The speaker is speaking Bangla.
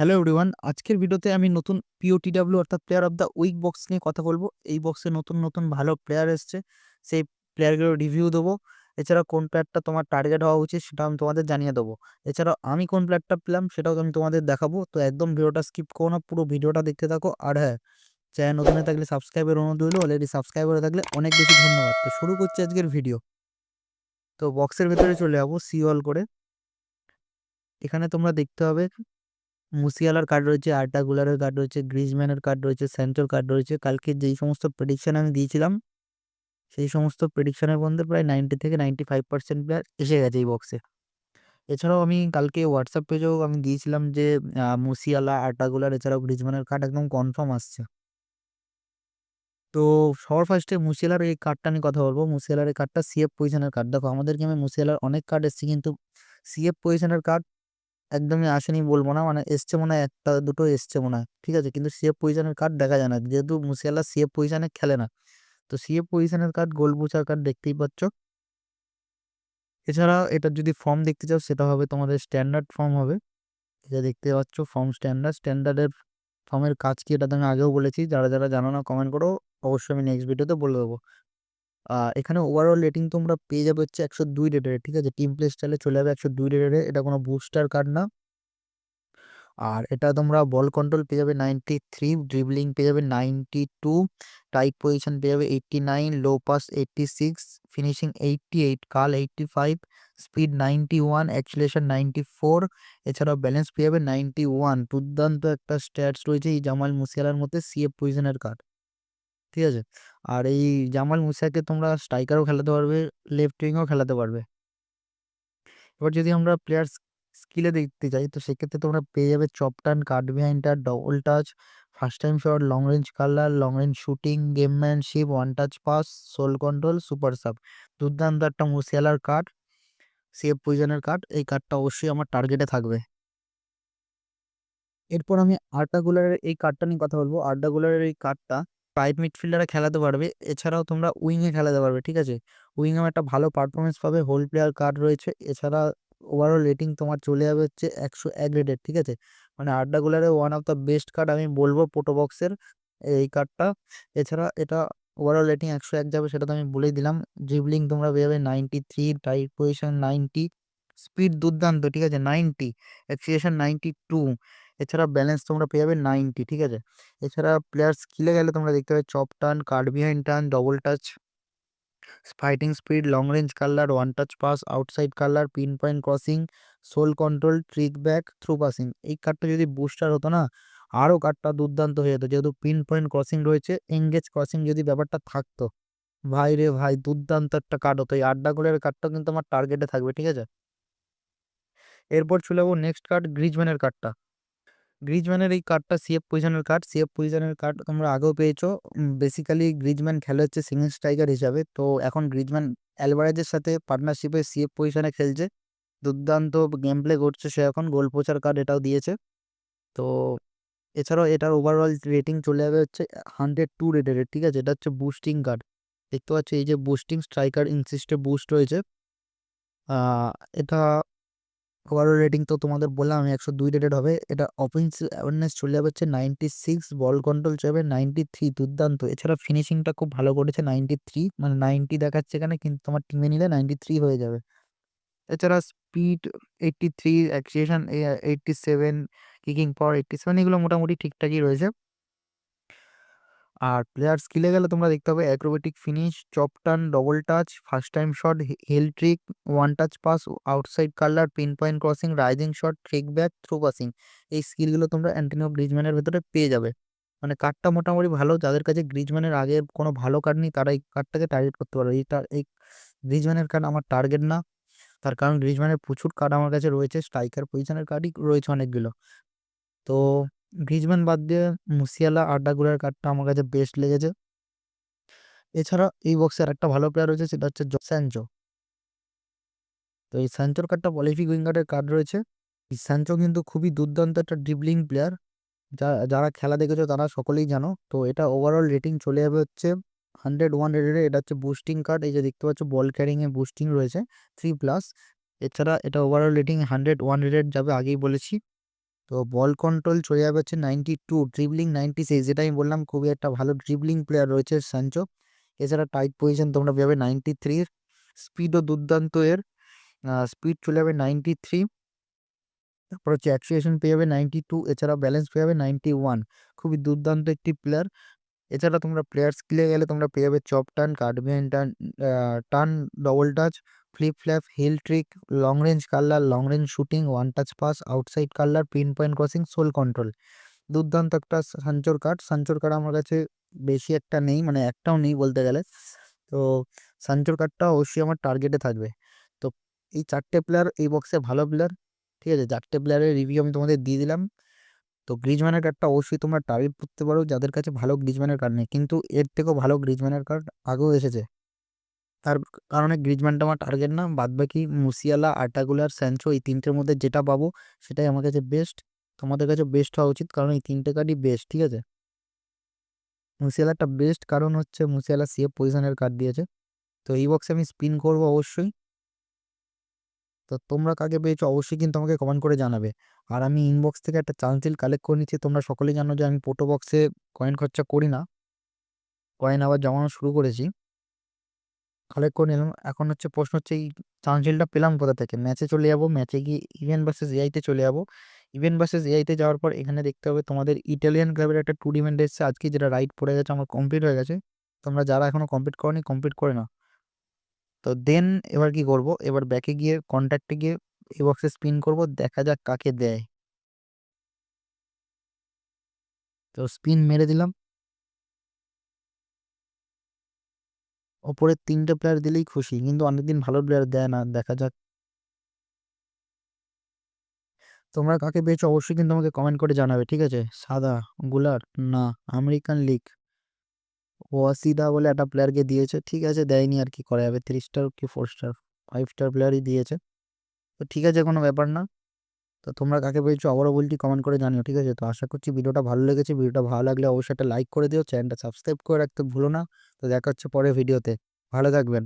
হ্যালো এভরিওয়ান আজকের ভিডিওতে আমি নতুন পিওটিডাব্লিউ অর্থাৎ player of the week box নিয়ে কথা বলব। এই বক্সে নতুন নতুন ভালো প্লেয়ার এসছে। সেই প্লেয়ারগুলো রিভিউ দেবো। এছাড়া কোন প্লেয়ারটা তোমার টার্গেট হওয়া উচিত সেটা আমি তোমাদের জানিয়ে দেবো। এছাড়াও আমি কোন প্লেয়ারটা পেলাম সেটাও আমি তোমাদের দেখাবো। তো একদম ভিডিওটা স্কিপ করো না, পুরো ভিডিওটা দেখতে থাকো। আর হ্যাঁ চ্যানেল নতুন হয়ে থাকলে সাবস্ক্রাইবের অনুরোধ হলো অলরেডি সাবস্ক্রাইব করে থাকলে অনেক বেশি ধন্যবাদ। তো শুরু করছি আজকের ভিডিও তো বক্সের ভেতরে চলে যাব সি অল করে। এখানে তোমরা দেখতে হবে মুসিয়ালার কার্ড রয়েছে আর্টা গুলারের কার্ড রয়েছে গ্রিজম্যানের কার্ড রয়েছে স্যান্টোর কার্ড রয়েছে। কালকে যেই সমস্ত প্রেডিকশন আমি দিয়েছিলাম, সেই সমস্ত প্রেডিকশনের মধ্যে প্রায় নাইনটি থেকে নাইনটি ফাইভ পার্সেন্ট প্লেয়ার এসে গেছে এই বক্সে এছাড়াও আমি কালকে হোয়াটসঅ্যাপ পেজেও আমি দিয়েছিলাম যে মুসিয়ালা আর্টাগুলার এছাড়াও গ্রিজম্যানের কার্ড একদম কনফার্ম আসছে। তো সবার ফার্স্টে মুসিয়ালার এই কার্ডটা নিয়ে কথা বলব। মুসিয়ালার এই কার্ডটা সিএফ পজিশনের কার্ড দেখো, আমাদের গেমে মুসিয়ালার অনেক কার্ড এসছে, কিন্তু সিএফ পজিশনের কার্ড একদমই আসেনি বলব না। মানে এসছে মনে হয় একটা দুটো এসছে মনে হয়, ঠিক আছে? কিন্তু সিএফ পজিশনের কার্ড দেখা যায় না। যেহেতু মুসিয়ালা সিএফ পজিশনে খেলে না। তো সিএফ পজিশনের কার্ড গোল বুচার কার্ড দেখতেই পাচ্ছ। এছাড়া এটার যদি ফর্ম দেখতে চাও, সেটা হবে তোমাদের স্ট্যান্ডার্ড ফর্ম হবে। এটা দেখতে পাচ্ছ ফর্ম স্ট্যান্ডার্ড স্ট্যান্ডার্ডের ফর্মের কাজ কি, এটা তো আমি আগেও বলেছি। যারা যারা জানো না কমেন্ট করো। অবশ্যই আমি নেক্সট ভিডিওতে বলে দেবো। এখানে ওভারঅল রেটিং তোমরা পেয়ে যাবে হচ্ছে একশো দুই রেটের ঠিক আছে? টিম প্লে স্টাইলে চলে যাবে একশো দুই রেটের এটা কোনো বুস্টার কার্ড না। আর এটা তোমরা বল কন্ট্রোল পেয়ে যাবে নাইনটি থ্রি ড্রিবলিং পেয়ে যাবে নাইনটি টু টাইট পজিশন পেয়ে যাবে eighty nine low pass eighty six finishing eighty eight curl eighty five speed ninety one acceleration ninety four এছাড়াও ব্যালেন্স পেয়ে যাবে নাইনটি ওয়ান দুর্দান্ত একটা স্ট্যাটস রয়েছে এই জামাল মুসিয়ালার মধ্যে সিএফ পজিশনের কার্ড ঠিক আছে? আর এই জামাল মুসিয়াকে তোমরা স্ট্রাইকারও খেলাতে পারবে লেফট উইংও খেলাতে পারবে। এবার যদি আমরা প্লেয়ার স্কিলে দেখতে চাই তো সেক্ষেত্রে তোমরা পেয়ে যাবে chop turn cut behind touch, double touch, first time shot, long range curler, long range shooting gamesmanship one touch pass, sole control, super sub. দুর্দান্ত একটা মুসিয়ালার কার্ড সেফ পজিশনের কার্ড এই কার্ডটা অবশ্যই আমার টার্গেটে থাকবে। এরপর আমি আর্টা গুলারের এই কার্ডটা নিয়ে কথা বলব। আর্টা গুলারের এই কার্ডটা রাইট মিডফিল্ডারে খেলাতে পারবে। এছাড়াও তোমরা উইংয়ে খেলাতে পারবে, ঠিক আছে? উইংয়ে একটা ভালো পারফরমেন্স পাবে হোল প্লেয়ার কার্ড রয়েছে। এছাড়া ওভারঅল রেটিং তোমার চলে যাবে হচ্ছে একশো এক রেটের ঠিক আছে? মানে আড্ডা গুলারে one of the best card আমি বলব পোটো বক্সের এই কার্ডটা এছাড়া এটা ওভারঅল রেটিং একশো এক যাবে, সেটা তো আমি বলেই দিলাম। ড্রিবলিং তোমরা পেয়ে যাবে ninety three tight position ninety speed দুর্দান্ত, ঠিক আছে? নাইনটি অ্যাক্সিলেশন নাইনটি টু এছাড়া ব্যালেন্স তোমরা পেয়ে যাবে নাইনটি ঠিক আছে? এছাড়া প্লেয়ার স্কিলে গেলে তোমরা দেখতে পাবে chop turn cut behind turn double touch fighting speed long range curler one touch pass outside curler pinpoint crossing sole control trick back through passing এই কার্ডটা যদি বুস্টার হতো না আরও কার্ডটা দুর্দান্ত হয়ে যেত। যেহেতু পিন পয়েন্ট ক্রসিং রয়েছে এঙ্গেজ ক্রসিং যদি ব্যাপারটা থাকতো, ভাই রে ভাই, দুর্দান্ত একটা কার্ড হতো। এই আড্ডা গোলের কার্ডটা কিন্তু আমার টার্গেটে থাকবে, ঠিক আছে? এরপর চলে যাব নেক্সট কার্ড গ্রিজম্যানের কার্ডটা গ্রিজম্যানের এই কার্ডটা সিএফ পজিশনের কার্ড সিএফ পজিশনের কার্ড তোমরা আগেও পেয়েছ। বেসিক্যালি গ্রিজম্যান খেলে হচ্ছে সিঙ্গেল স্ট্রাইকার হিসাবে। তো এখন গ্রিজম্যান অ্যালভারেজের সাথে পার্টনারশিপে সিএফ পজিশনে খেলছে। দুর্দান্ত গেম প্লে করছে সে এখন। গোল পোচার কার্ড এটাও দিয়েছে। তো এছাড়াও এটার ওভারঅল রেটিং চলে যাবে হচ্ছে হান্ড্রেড টু রেটের ঠিক আছে? এটা হচ্ছে বুস্টিং কার্ড দেখতে পাচ্ছ এই যে বুস্টিং স্ট্রাইকার ইনসিস্টে বুস্ট রয়েছে এটা ওভারঅল রেটিং তো তোমাদের বললাম, আমি একশো দুই রেটেড হবে। এটা অফেন্স অ্যাওয়ারনেস চলে যাবে হচ্ছে নাইনটি সিক্স বল কন্ট্রোল চলবে নাইনটি থ্রি দুর্দান্ত। এছাড়া ফিনিশিংটা খুব ভালো করেছে নাইনটি থ্রি মানে নাইনটি দেখাচ্ছে এখানে, কিন্তু তোমার টিমে নিলে নাইনটি থ্রি হয়ে যাবে। এছাড়া speed eighty three acceleration eighty seven kicking power eighty seven এগুলো মোটামুটি ঠিকঠাকই রয়েছে। আর প্লেয়ার স্কিলে গেলে তোমরা দেখতে পাবে acrobatic finish chop turn double touch first time shot heel trick one touch pass outside curler pinpoint crossing rising shot trick back through passing এই স্কিলগুলো তোমরা অ্যান্টিনো গ্রিজম্যানের ভেতরে পেয়ে যাবে। মানে কার্ডটা মোটামুটি ভালো, যাদের কাছে গ্রিজম্যানের আগে কোনো ভালো কার্ড নেই তারা এই কার্ডটাকে টার্গেট করতে পারবে। এইটা এই গ্রিজম্যানের কার্ড আমার টার্গেট না। তার কারণ গ্রিজম্যানের প্রচুর কার্ড আমার কাছে রয়েছে স্ট্রাইকার পজিশনের কার্ডই রয়েছে অনেকগুলো। তো গ্রিজম্যান বাদ দিয়ে মুসিয়ালা আড্ডাগুলার কার্ডটা আমার কাছে বেস্ট লেগেছে। এছাড়া এই বক্সে একটা ভালো প্লেয়ার রয়েছে, সেটা হচ্ছে স্যানচো তো এই স্যানচোর কার্ডটা পলিফিক উইঙ্গারের কার্ড রয়েছে। এই স্যানচো কিন্তু খুবই দুর্দান্ত একটা ড্রিবলিং প্লেয়ার যা, যারা খেলা দেখেছ তারা সকলেই জানো। তো এটা ওভারঅল রেটিং চলে যাবে হচ্ছে হান্ড্রেড ওয়ান রেটের এটা হচ্ছে বুস্টিং কার্ড এই যে দেখতে পাচ্ছ বল ক্যারিংয়ে বুস্টিং রয়েছে থ্রি প্লাস এছাড়া এটা overall rating hundred one rated যাবে আগেই বলেছি। তো বল কন্ট্রোল চলে যাবে হচ্ছে ninety two dribbling ninety six যেটা আমি বললাম খুবই একটা ভালো ড্রিবলিং প্লেয়ার রয়েছে সানচো এছাড়া টাইট পজিশন তোমরা পেয়ে যাবে নাইনটি থ্রির স্পিডও দুর্দান্ত এর। স্পিড চলে যাবে নাইনটি থ্রি তারপর হচ্ছে অ্যাক্সিয়েশন পেয়ে যাবে নাইনটি টু এছাড়া ব্যালেন্স পেয়ে যাবে নাইনটি ওয়ান খুবই দুর্দান্ত একটি প্লেয়ার এছাড়া তোমরা প্লেয়ার স্কিলে গেলে তোমরা পেয়ে যাবে চপ টান কার্ডবিয়ান টান টান double touch flip flap heel trick long range curler long range shooting one touch pass outside curler pinpoint crossing sole control দুর্দান্ত একটা সাঞ্চোর কার্ড সাঞ্চোর কার্ড আমার কাছে বেশি একটা নেই মানে একটাও নেই বলতে গেলে। তো সাঞ্চোর কার্ডটা অবশ্যই আমার টার্গেটে থাকবে। তো এই চারটে প্লেয়ার এই বক্সে ভালো প্লেয়ার ঠিক আছে? চারটে প্লেয়ারের রিভিউ আমি তোমাদের দিয়ে দিলাম। তো গ্রিজম্যানের কার্ডটা অবশ্যই তোমরা টার্গেট করতে পারো, যাদের কাছে ভালো গ্রিজম্যানের কার্ড নেই। কিন্তু এর থেকেও ভালো গ্রিজম্যানের কার্ড আগেও এসেছে। তার কারণে গ্রিজম্যানটা আমার টার্গেট না। বাদবাকি মুসিয়ালা আর্টাগুলার স্যানচো এই তিনটের মধ্যে যেটা পাবো সেটাই আমার কাছে বেস্ট তোমাদের কাছে বেস্ট হওয়া উচিত কারণ এই তিনটে কার্ডই বেস্ট ঠিক আছে? মুসিয়ালাটা বেস্ট কারণ হচ্ছে মুসিয়ালা সেফ পজিশনের কার্ড দিয়েছে। তো এই বক্সে আমি স্পিন করব অবশ্যই। তো তোমরা কাকে পেয়েছ অবশ্যই কিন্তু আমাকে কমেন্ট করে জানাবে। আর আমি ইনবক্স থেকে একটা চান্সিল কালেক্ট করে নিচ্ছি, তোমরা সকলেই জানো যে আমি পোটো বক্সে কয়েন খরচা করি না। কয়েন আবার জমানো শুরু করেছি। কালেক্ট করে নিলাম। এখন হচ্ছে প্রশ্ন হচ্ছে, এই চান্সিলটা পেলাম কোথা থেকে? ম্যাচে চলে যাব ম্যাচে গিয়ে ইভেন ভার্সেস এআইতে চলে যাব। ইভেন ভার্সেস এআইতে যাওয়ার পর এখানে দেখতে হবে তোমাদের ইটালিয়ান ক্লাবের একটা টুর্নামেন্ট এসেছে আজকে যেটা রাইট পড়ে গেছে, আমার কমপ্লিট হয়ে গেছে। তোমরা যারা এখনও কমপ্লিট করনি কমপ্লিট করে নাও। তো দেন এবার কি করব? এবার ব্যাকে গিয়ে কন্ট্যাক্টে গিয়ে এই বক্সে স্পিন করব, দেখা যাক কাকে দেয়। তো স্পিন মেরে দিলাম। ওপরের তিনটে প্লেয়ার দিলেই খুশি। কিন্তু অনেকদিন ভালো প্লেয়ার দেয় না, দেখা যাক। তোমরা কাকে পেয়েছ অবশ্যই কিন্তু আমাকে কমেন্ট করে জানাবে, ঠিক আছে? সাদা, গুলার, না, আমেরিকান লিগ। ওয়াসিদা বলে একটা প্লেয়ারকে দিয়েছে, ঠিক আছে, দেয়নি আর কি, করা যাবে। থ্রি স্টার কি ফোর স্টার ফাইভ স্টার প্লেয়ারই দিয়েছে। তো ঠিক আছে, কোনো ব্যাপার না। তো তোমরা কাকে পেয়েছ আবারও বলছি কমেন্ট করে জানিও, ঠিক আছে? তো আশা করছি ভিডিওটা ভালো লেগেছে। ভিডিওটা ভালো লাগলে অবশ্যই একটা লাইক করে দিও। চ্যানেলটা সাবস্ক্রাইব করে রাখতে ভুলো না। তো দেখা হচ্ছে পরে ভিডিওতে ভালো থাকবেন।